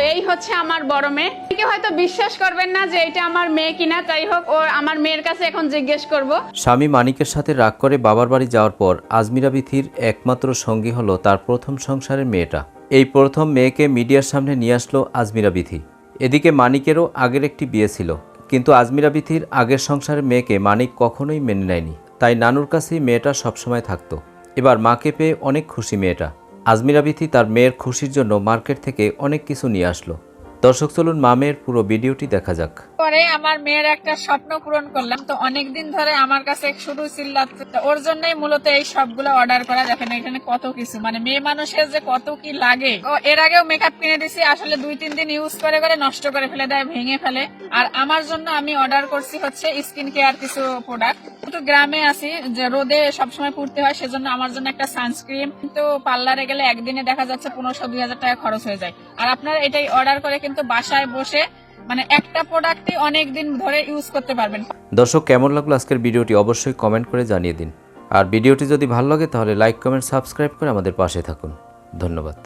তো এই হচ্ছে আমার বড় মেয়ে। হয়তো বিশ্বাস করবেন না যে এটা আমার মেয়ে কিনা তাই হোক, ও আমার মেয়ের কাছে এখন জিজ্ঞেস করব। স্বামী মানিকের সাথে রাগ করে বাবার বাড়ি যাওয়ার পর আজমিরা বিথির একমাত্র সঙ্গী হলো তার প্রথম সংসারের মেয়েটা। এই প্রথম মেয়েকে মিডিয়ার সামনে নিয়ে আসলো আজমিরা বিথি। এদিকে মানিকেরও আগের একটি বিয়ে ছিল, কিন্তু আজমিরা বিথির আগের সংসারের মেয়েকে মানিক কখনোই মেনে নেয়নি। তাই নানুর কাছেই মেয়েটা সবসময় থাকতো। এবার মাকে পেয়ে অনেক খুশি মেয়েটা। আজমিরা বিথি তার মেয়ের খুশির জন্য মার্কেট থেকে অনেক কিছু নিয়ে আসলো। দর্শক, চলুন মা মেয়ের পুরো ভিডিওটি দেখা যাক। পরে আমার মেয়ের একটা স্বপ্ন পূরণ করলাম, তো অনেকদিন ধরে আমার কাছে শুধু চিল্লাচ্ছে ওর জন্যই মূলত এই সবগুলো অর্ডার করা, দেখেন এখানে কত কিছু মানে মেয়ে মানুষের যে কত কি লাগে। ও, এর আগেও মেকআপ কিনে দিছি, আসলে দুই, তিন দিন ইউজ করে করে নষ্ট করে ফেলে দেয়, ভেঙে ফেলে। আর আমার জন্য আমি অর্ডার করছি হচ্ছে স্কিন কেয়ার কিছু প্রোডাক্ট তো গ্রামে আছি, যে রোদে সবসময় পড়তে হয়, সেজন্য আমার জন্য একটা সানস্ক্রিন তো পার্লারে গেলে একদিনে দেখা যাচ্ছে পনেরোশো, দুই হাজার টাকা খরচ হয়ে যায়। আর আপনারা এটাই অর্ডার করে কিন্তু বাসায় বসে মানে একটা প্রোডাক্টই অনেক দিন ধরে ইউজ করতে পারবেন। দর্শক, কেমন লাগল আজকের ভিডিওটি অবশ্যই কমেন্ট করে জানিয়ে দিন। আর ভিডিওটি যদি ভালো লাগে তাহলে লাইক কমেন্ট সাবস্ক্রাইব করে আমাদের পাশে থাকুন। ধন্যবাদ।